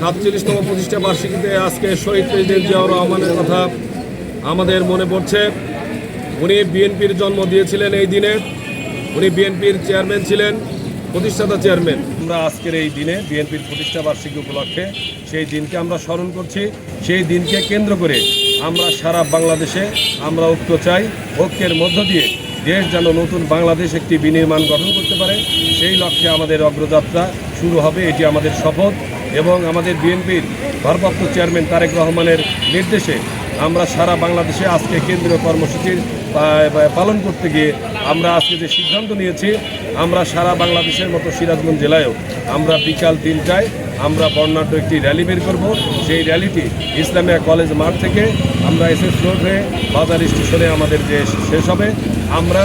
সাতচল্লিশতম প্রতিষ্ঠা বার্ষিকীতে আজকে শহীদ প্রেসিডেন্ট জিয়াউর রহমানের কথা আমাদের মনে পড়ছে। উনি বিএনপির জন্ম দিয়েছিলেন এই দিনে। উনি বিএনপির চেয়ারম্যান ছিলেন, প্রতিষ্ঠাতা চেয়ারম্যান। আমরা আজকের এই দিনে বিএনপির প্রতিষ্ঠা বার্ষিকী উপলক্ষে সেই দিনকে আমরা স্মরণ করছি। সেই দিনকে কেন্দ্র করে আমরা সারা বাংলাদেশে আমরা ঐক্য চাই, ঐক্যের মধ্য দিয়ে দেশ যেন নতুন বাংলাদেশ একটি বিনির্মাণ গঠন করতে পারে। সেই লক্ষ্যে আমাদের অগ্রযাত্রা শুরু হবে, এটি আমাদের শপথ। এবং আমাদের বিএনপির ভারপ্রাপ্ত চেয়ারম্যান তারেক রহমানের নির্দেশে আমরা সারা বাংলাদেশে আজকে কেন্দ্রীয় কর্মসূচির পালন করতে গিয়ে আমরা আজকে যে সিদ্ধান্ত নিয়েছি, আমরা সারা বাংলাদেশের মতো সিরাজগঞ্জ জেলায়ও আমরা বিকাল তিনটায় আমরা বর্ণাঢ্য একটি র্যালি বের করব। সেই র্যালিটি ইসলামিয়া কলেজ মাঠ থেকে আমরা এসএস রোড হয়ে বাজার স্টেশনে আমাদের যে শেষ হবে। আমরা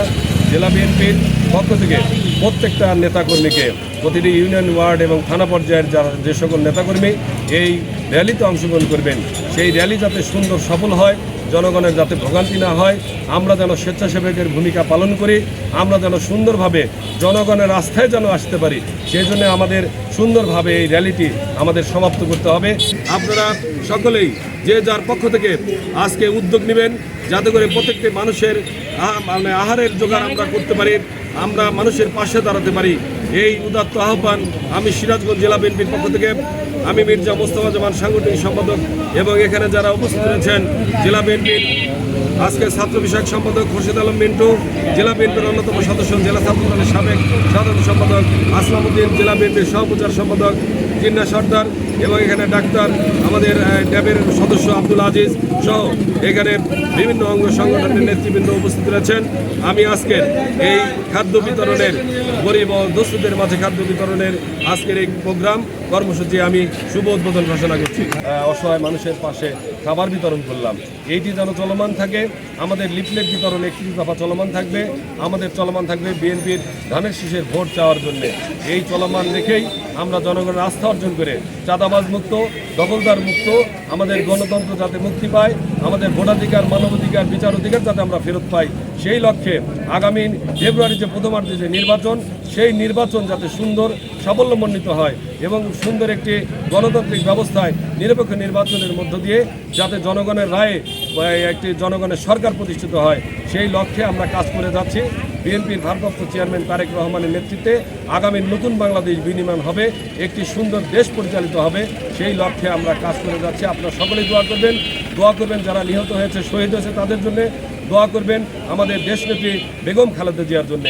জেলা বিএনপির পক্ষ থেকে প্রত্যেকটা নেতাকর্মীকে, প্রতিটি ইউনিয়ন ওয়ার্ড এবং থানা পর্যায়ের যারা যে সকল নেতাকর্মী এই র্যালিতে অংশগ্রহণ করবেন। সেই র্যালি যাতে সুন্দর সফল হয়, জনগণের যাতে ভোগান্তি না হয়, আমরা যেন স্বেচ্ছাসেবকের ভূমিকা পালন করি, আমরা যেন সুন্দরভাবে জনগণের আস্থায় যেন আসতে পারি, সেই জন্য আমাদের সুন্দরভাবে এই র্যালিটি আমাদের সমাপ্ত করতে হবে। আপনারা সকলেই যে যার পক্ষ থেকে আজকে উদ্যোগ নেবেন, যাতে করে প্রত্যেকটি মানুষের মানে আহারের জোগাড় আমরা করতে পারি, আমরা মানুষের পাশে দাঁড়াতে পারি। এই উদাত্ত আহ্বান আমি সিরাজগঞ্জ জেলা বিএনপির পক্ষ থেকে আমি মির্জা মোস্তফা জামান সাংগঠনিক সম্পাদক এবং এখানে যারা উপস্থিত রয়েছেন, জেলা বিএনপির আজকে ছাত্র বিষয়ক সম্পাদক খোরশেদ আলম মিন্টু, জেলা বিএনপির অন্যতম সদস্য, জেলা ছাত্র দলের সাবেক সাধারণ সম্পাদক আসলাম উদ্দিন জেলা বিএনপির সহপ্রচার সম্পাদক জিন্না সর্দার এবং এখানে ডাক্তার আমাদের ড্যাবের সদস্য আব্দুল আজিজ সহ এখানে বিভিন্ন অঙ্গ সংগঠনের নেতৃবৃন্দ উপস্থিত রয়েছেন। আমি আজকের এই খাদ্য বিতরণের গরিব ও দস্তুদের মাঝে খাদ্য বিতরণের আজকের এই প্রোগ্রাম কর্মসূচি আমি শুভ উদ্বোধন ঘোষণা করছি। অসহায় মানুষের পাশে খাবার বিতরণ করলাম। এইটি যেন চলমান থাকে, আমাদের লিফলেট বিতরণ একটি দফা চলমান থাকবে, আমাদের চলমান থাকবে বিএনপির ধানের শীষের ভোট চাওয়ার জন্য। এই চলমান রেখেই আমরা জনগণের আস্থা অর্জন করে চাঁদাবাজ মুক্ত, দখলদার মুক্ত, আমাদের গণতন্ত্র যাতে মুক্তি পায়, আমাদের ভোটাধিকার, মানবাধিকার বিচার অধিকার যাতে আমরা ফেরত পাই। সেই লক্ষ্যে আগামী ফেব্রুয়ারি যে প্রথমার্ধে যে নির্বাচন, সেই নির্বাচন যাতে সুন্দর সাফল্যমণ্ডিত হয় এবং সুন্দর একটি গণতান্ত্রিক ব্যবস্থায় নিরপেক্ষ নির্বাচনের মধ্য দিয়ে যাতে জনগণের রায়ে একটি জনগণের সরকার প্রতিষ্ঠিত হয়, সেই লক্ষ্যে আমরা কাজ করে যাচ্ছি। বিএনপির ভারপ্রাপ্ত চেয়ারম্যান তারেক রহমানের নেতৃত্বে আগামী নতুন বাংলাদেশ বিনির্মাণ হবে, একটি সুন্দর দেশ পরিচালিত হবে, সেই লক্ষ্যে আমরা কাজ করে যাচ্ছি। আপনারা সকলেই দোয়া করবেন। দোয়া করবেন যারা নিহত হয়েছে, শহীদ হয়েছে তাদের জন্য। দোয়া করবেন আমাদের দেশনেত্রী বেগম খালেদা জিয়ার জন্য।